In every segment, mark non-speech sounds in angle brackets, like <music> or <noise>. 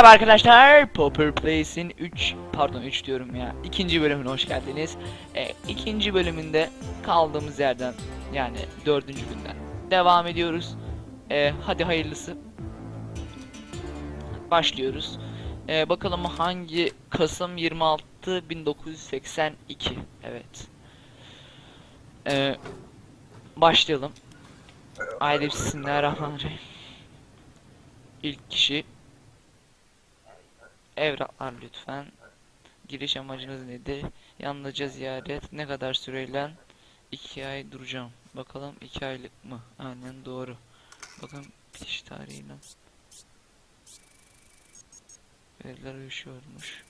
Merhaba arkadaşlar. Popper Place'in 3 pardon 3 diyorum ya. ikinci bölümüne hoş geldiniz. E, ikinci bölümünde kaldığımız yerden yani dördüncü günden devam ediyoruz. E, hadi hayırlısı. Başlıyoruz. E, bakalım hangi Kasım 26 1982. Evet. E, başlayalım. Haydi bismillahirrahmanirrahim. İlk kişi Evraklar lütfen. Giriş amacınız nedir? Yalnızca ziyaret. Ne kadar süreyle? 2 ay duracağım. Bakalım 2 aylık mı? Aynen doğru. Bakın bitiş tarihiyle. Veriler uyuşuyormuş.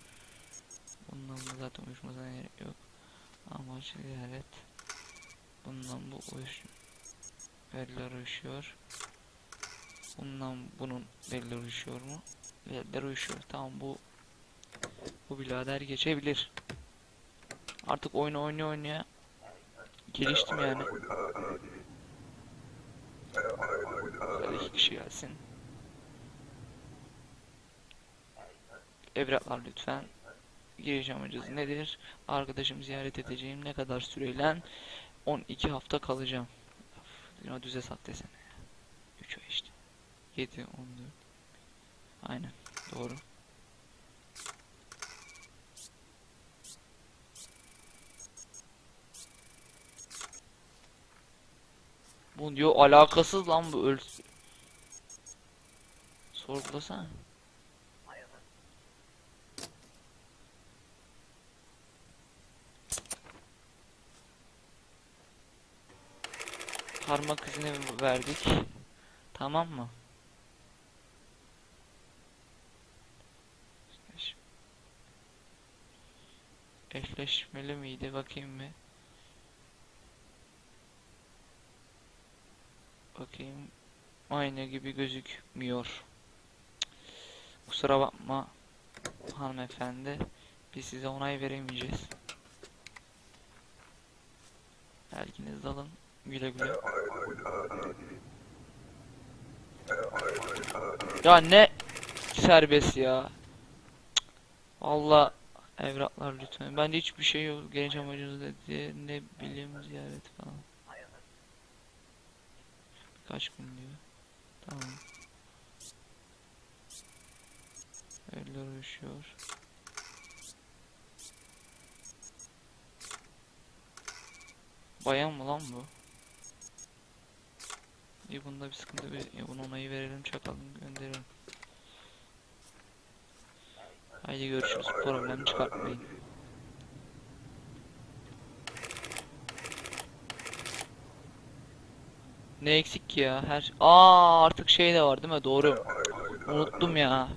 Bundan bu zaten uyuşmasına gerek yok. Amaç ziyaret. Bundan bu uyuş... Veriler uyuşuyor. Bundan bunun veriler uyuşuyor mu? Veriler uyuşuyor. Tamam bu bu birader geçebilir. Artık oyunu oynuyor oynaya geliştim yani. Hadi iki kişi gelsin. Evraklar lütfen. Giriş amacınız nedir? Arkadaşım ziyaret edeceğim. Ne kadar süreyle? 12 hafta kalacağım. Ya düze sat desene. 3 ay işte. 7, 14. Aynen. Doğru. Bu diyor alakasız lan bu öl. Sorgulasana. Parmak izini verdik. Tamam mı? Eşleşmeli miydi bakayım mı? Bakayım. Aynı gibi gözükmüyor. Kusura bakma hanımefendi. Biz size onay veremeyeceğiz. Belginizi alın. Güle güle. Ya ne serbest ya. Cık. Evraklar lütfen. Bende hiçbir şey yok. Genç amacınız dedi. Ne bileyim ziyaret falan. Birkaç gün diyor. Tamam. Eller uyuşuyor. Bayan mı lan bu? İyi bunda bir sıkıntı bir ya bunu onayı verelim çakalım gönderelim. Haydi görüşürüz. Problem çıkartmayın. Ne eksik ki ya? Her Aa artık şey de var değil mi? Doğru. Unuttum ya.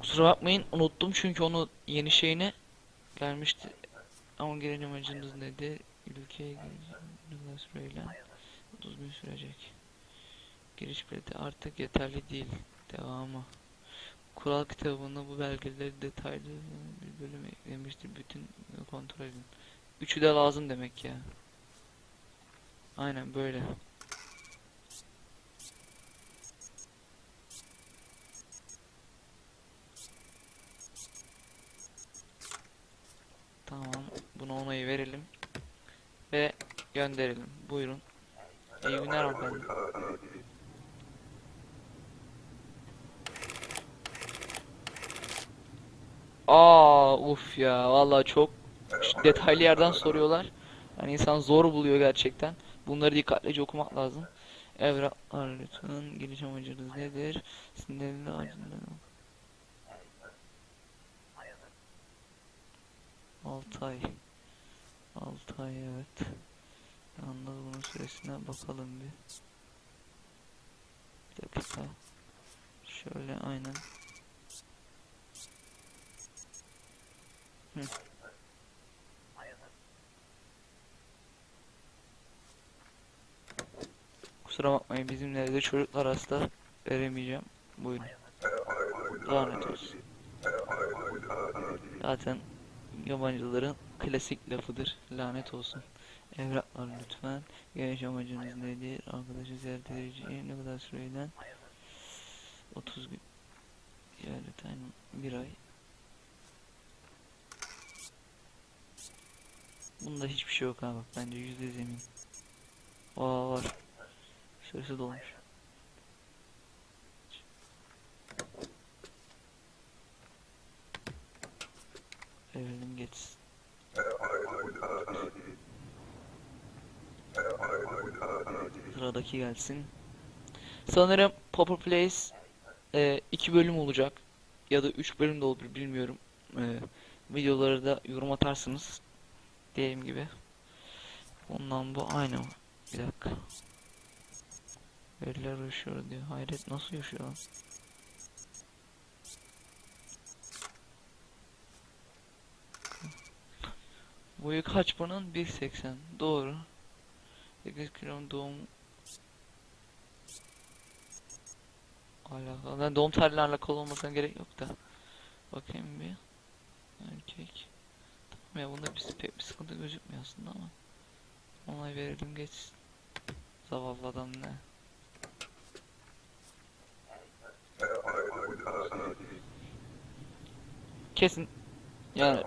Kusura bakmayın unuttum çünkü onu yeni şeyine gelmişti. Ama giren amacınız nedir? Ülkeye gireceğiniz süreyle 30 gün sürecek. Giriş bileti artık yeterli değil. Devamı. Kural kitabında bu belgeleri detaylı bir bölüm eklemiştir. Bütün kontrol. Üçü de lazım demek ya. Aynen böyle. Tamam. Buna onayı verelim. Ve gönderelim. Buyurun. İyi günler. Aa uf ya vallahi çok detaylı yerden soruyorlar. Yani insan zor buluyor gerçekten. Bunları dikkatlice okumak lazım. Evraklar lütfen. Giriş amacınız nedir? Sinirli acından. 6 ay. 6 ay evet. Yalnız bunun süresine bakalım bir. Bir dakika. Şöyle aynen. Kusura bakmayın bizimle de çocuklar hasta veremeyeceğim. Buyurun. Lanet olsun. Zaten yabancıların klasik lafıdır. Lanet olsun. Evraklar lütfen. Geliş amacınız nedir? Arkadaşı ziyaret edeceğim. Ne kadar süreyle? 30 gün. Aynen bir ay. Bunda hiçbir şey yok ha bak bence yüzde yüz eminim. Aa var. Süresi dolmuş. Verelim geçsin. Sıradaki gelsin. Sanırım Popper Place e, iki bölüm olacak. Ya da üç bölüm de olur bilmiyorum. E, videoları da yorum atarsınız. Dediğim gibi. Ondan bu aynı mı? Bir dakika. Veriler yaşıyor diyor. Hayret nasıl yaşıyor lan? Boyu kaç bunun? 1.80. Doğru. 8 kilo doğum alakalı. Yani doğum tarihiyle alakalı olmasına gerek yok da. Bakayım bir. Erkek. Ya bunda bir, pek bir sıkıntı gözükmüyor aslında ama. Onay verelim geçsin. Zavallı adam ne? Kesin. Yani.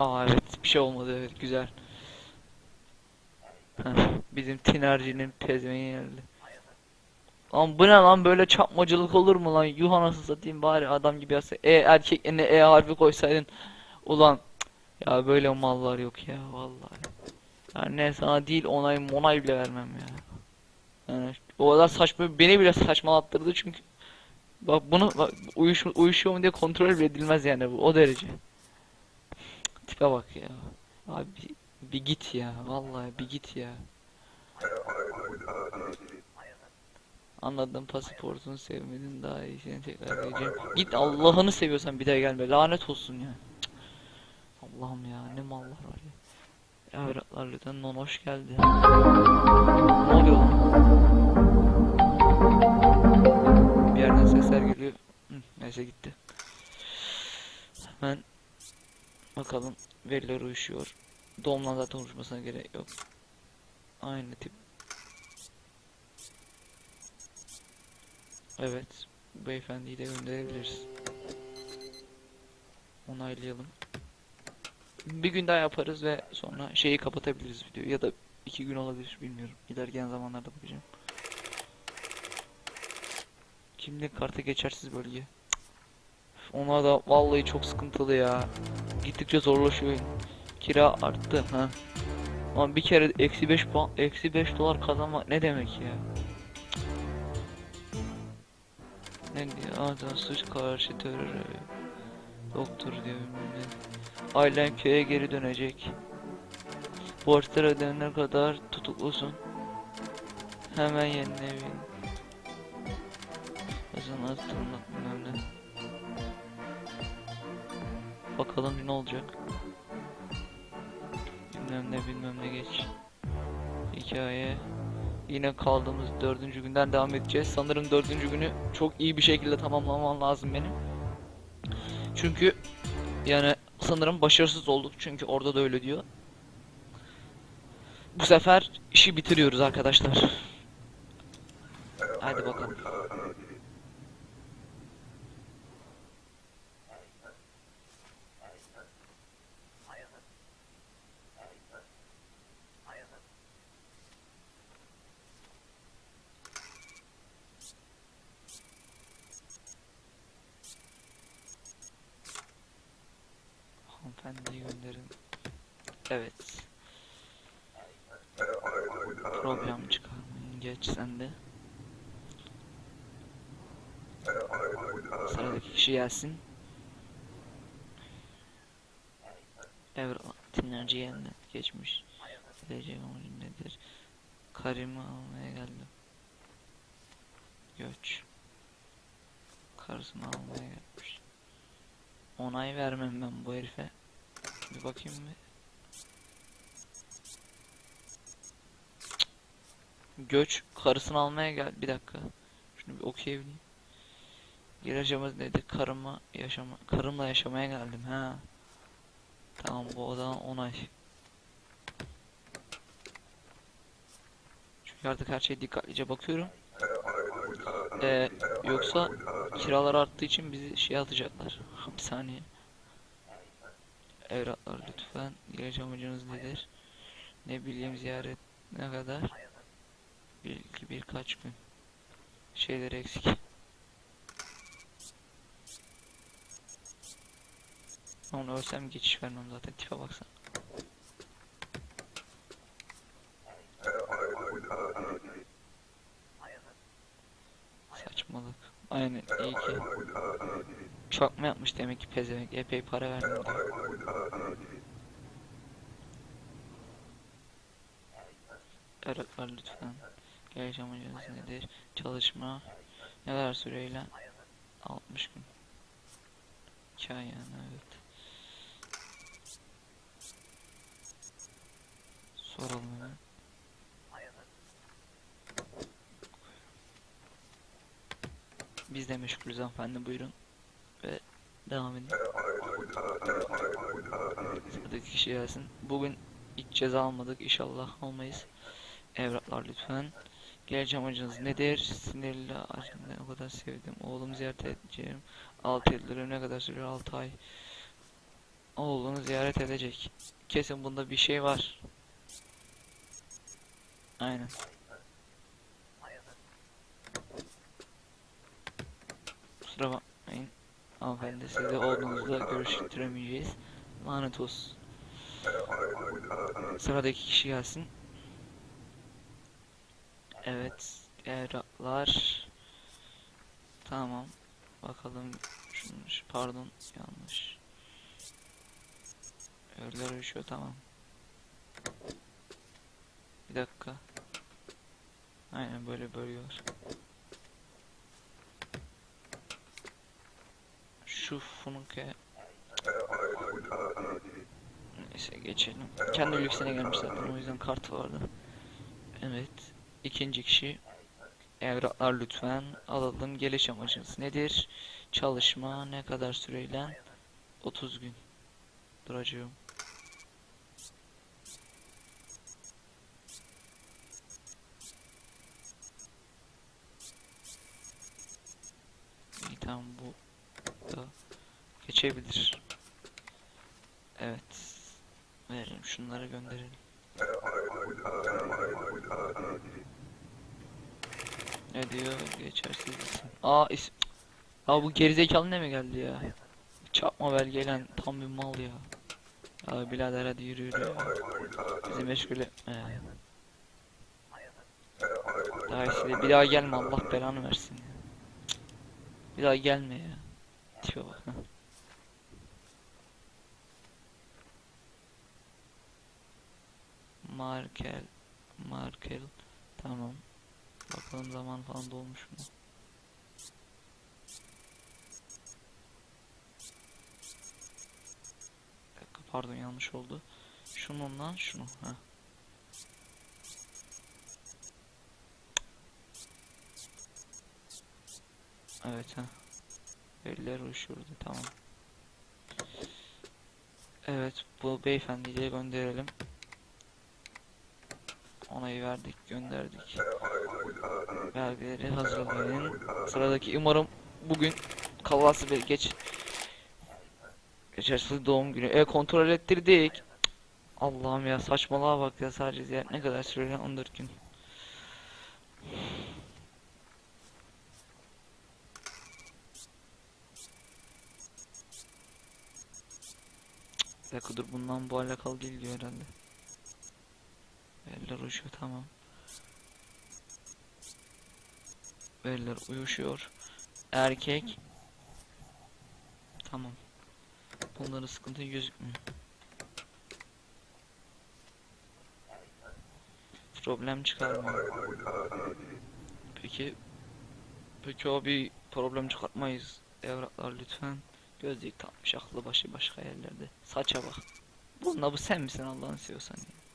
Aa evet bir şey olmadı evet güzel. Bizim tinercinin pezmeyi geldi. Lan bu ne lan böyle çapmacılık olur mu lan? Yuh anasını satayım bari adam gibi yazsa. E erkek yerine E harfi koysaydın. Ulan ya böyle mallar yok ya vallahi. Yani ne sana değil onay monay bile vermem ya. Yani o kadar saçma beni bile saçmalattırdı çünkü. Bak bunu bak, uyuş, uyuşuyor mu diye kontrol bile edilmez yani bu o derece. Tipe bak ya. Abi bir, git ya vallahi bir git ya. Anladım pasaportunu sevmedin daha iyi seni tekrar diyeceğim. Git Allah'ını seviyorsan bir daha gelme lanet olsun ya. Allah'ım ya ne mallar var ya. Evlatlar lütfen non hoş geldi. Ne oluyor lan? Bir yerden sesler geliyor. Hı, neyse gitti. Hemen bakalım veriler uyuşuyor. Doğumla zaten konuşmasına gerek yok. Aynı tip. Evet. Beyefendiyi de gönderebiliriz. Onaylayalım. Bir gün daha yaparız ve sonra şeyi kapatabiliriz videoyu ya da iki gün olabilir bilmiyorum. İlerleyen zamanlarda bakacağım. Kimlik kartı geçersiz bölge. Ona da vallahi çok sıkıntılı ya. Gittikçe zorlaşıyor. Kira arttı ha. Ama bir kere eksi 5 puan, eksi 5 dolar kazanmak ne demek ya? Ne diyor? Adam suç karşı terör. Doktor diyor ne. Ailen köye geri dönecek. Borçlar ödenene kadar tutuklusun. Hemen yeni evin. Tırnak bilmem ne. Bakalım ne olacak. Bilmem ne bilmem ne geç. Hikaye. Yine kaldığımız dördüncü günden devam edeceğiz. Sanırım dördüncü günü çok iyi bir şekilde tamamlamam lazım benim. Çünkü yani sanırım başarısız olduk çünkü orada da öyle diyor. Bu sefer işi bitiriyoruz arkadaşlar. Hadi bakalım. Hanımefendiyi gönderin. Evet. Problem çıkarmayın. Geç sen de. Sıradaki kişi gelsin. Evet, dinlerci geldi. Geçmiş. Geleceğim amacım nedir? Karımı almaya geldim. Göç. Karısını almaya gelmiş. Onay vermem ben bu herife. Bir bakayım mı? Göç karısını almaya gel. Bir dakika. Şunu bir okuyabileyim. Gireceğimiz nedir? Karıma yaşama karımla yaşamaya geldim ha. Tamam bu odadan onay. Çünkü artık her şeye dikkatlice bakıyorum. Ee, yoksa kiralar arttığı için bizi şey atacaklar. <laughs> Hapishaneye. Evraklar lütfen. Gelecek amacınız nedir? Ne bileyim ziyaret ne kadar? Birkaç gün. Şeyler eksik. Onu ölsem geçiş vermem zaten tipe baksana. Saçmalık. Aynen iyi ki. Çok mu yapmış demek ki pezevenk epey para verdim var lütfen. Gelecek amacınız nedir? Çalışma. Ne kadar süreyle? 60 gün. 2 ay yani evet. Soralım hemen. Biz de meşgulüz hanımefendi buyurun. Ve devam edin. Sıradaki kişi gelsin. Bugün hiç ceza almadık inşallah almayız. Evraklar lütfen. Geleceğim amacınız nedir? Sinirli acımda o kadar sevdim. Oğlumu ziyaret edeceğim. 6 yıldır ne kadar sürüyor? 6 ay. Oğlunu ziyaret edecek. Kesin bunda bir şey var. Aynen. Kusura bakmayın. Hanımefendi sizle olduğunuzda görüştüremeyeceğiz. Lanet olsun. Sıradaki kişi gelsin. Evet. Evraklar. Tamam. Bakalım. Şunu, pardon. Yanlış. Evler uyuşuyor tamam. Bir dakika. Aynen böyle bölüyor. Şu funke Neyse geçelim. Kendi lüksüne gelmiş zaten o yüzden kartı vardı. Evet. İkinci kişi. Evraklar lütfen alalım. Geliş amacınız nedir? Çalışma ne kadar süreyle? 30 gün. Duracağım. İyi tamam bu da geçebilir. Evet. Verelim şunları gönderelim. Ne diyor? Geçersiz isim. Aa isim. Ya bu gerizekalı ne mi geldi ya? Çakma belgeyle tam bir mal ya. Ya birader hadi yürü yürü ya. Bizi meşgul etme ya. Daha iyisi bir daha gelme Allah belanı versin ya. Bir daha gelme ya. Tipe bak. Markel Markel tamam bakalım zaman falan dolmuş mu? Pardon yanlış oldu. Şununla şunu ha. Evet ha. Eller uyuşurdu tamam. Evet bu beyefendiyi de gönderelim Onayı verdik, gönderdik. Belgeleri hazırlayın. Sıradaki umarım bugün kavası bir geç geçersiz doğum günü. E kontrol ettirdik. Allah'ım ya saçmalığa bak ya sadece ziyaret ne kadar sürüyor 14 gün. Cık, dakika dur bundan bu alakalı değil diyor herhalde. Eller uyuşuyor tamam. Eller uyuşuyor. Erkek. Tamam. Bunların sıkıntı gözükmüyor. Problem çıkarmıyor. Peki. Peki o bir problem çıkartmayız. Evraklar lütfen. Gözlük takmış aklı başı başka yerlerde. Saça bak. Bununla bu sen misin Allah'ını seviyorsan ya.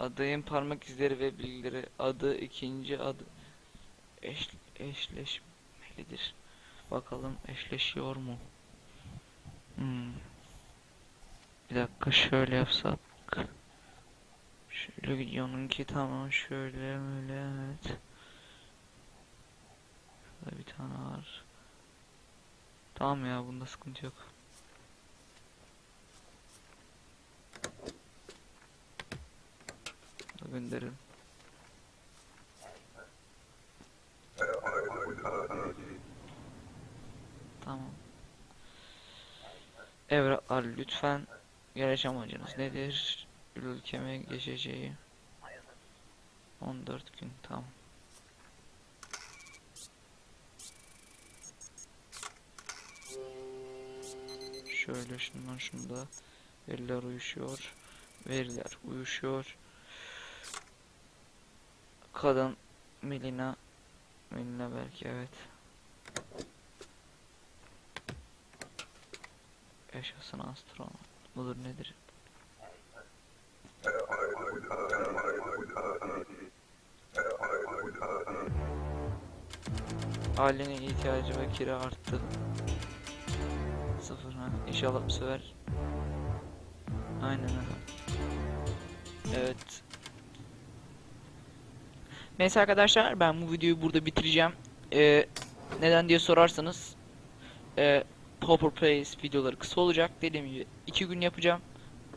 Adayın parmak izleri ve bilgileri adı ikinci adı eş, eşleşmelidir. Bakalım eşleşiyor mu? Hmm. Bir dakika şöyle yapsak. Şöyle videonunki tamam şöyle böyle evet. Şurada bir tane var. Tamam ya bunda sıkıntı yok. Bunu Gönderelim. Tamam. Evraklar lütfen Geliş amacınız nedir? Ülkeme geçeceği 14 gün tamam. Şöyle şundan şunda veriler uyuşuyor. Veriler uyuşuyor. Kadın Melina Melina belki evet. Yaşasın astronot. Budur nedir? Ailenin ihtiyacı ve kira arttı. Sıfır ha. İnşallah bu sefer. Aynen öyle. Evet. Neyse arkadaşlar ben bu videoyu burada bitireceğim. Ee, neden diye sorarsanız e, Popper Plays videoları kısa olacak. Dediğim gibi iki gün yapacağım.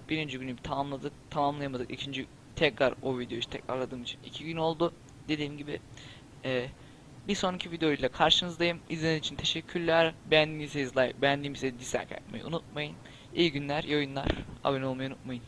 Birinci günü tamamladık, tamamlayamadık. İkinci tekrar o videoyu tekrarladığım için iki gün oldu. Dediğim gibi e, bir sonraki videoyla karşınızdayım. İzlediğiniz için teşekkürler. Beğendiyseniz like, beğendiğimse dislike yapmayı unutmayın. İyi günler, iyi oyunlar. Abone olmayı unutmayın.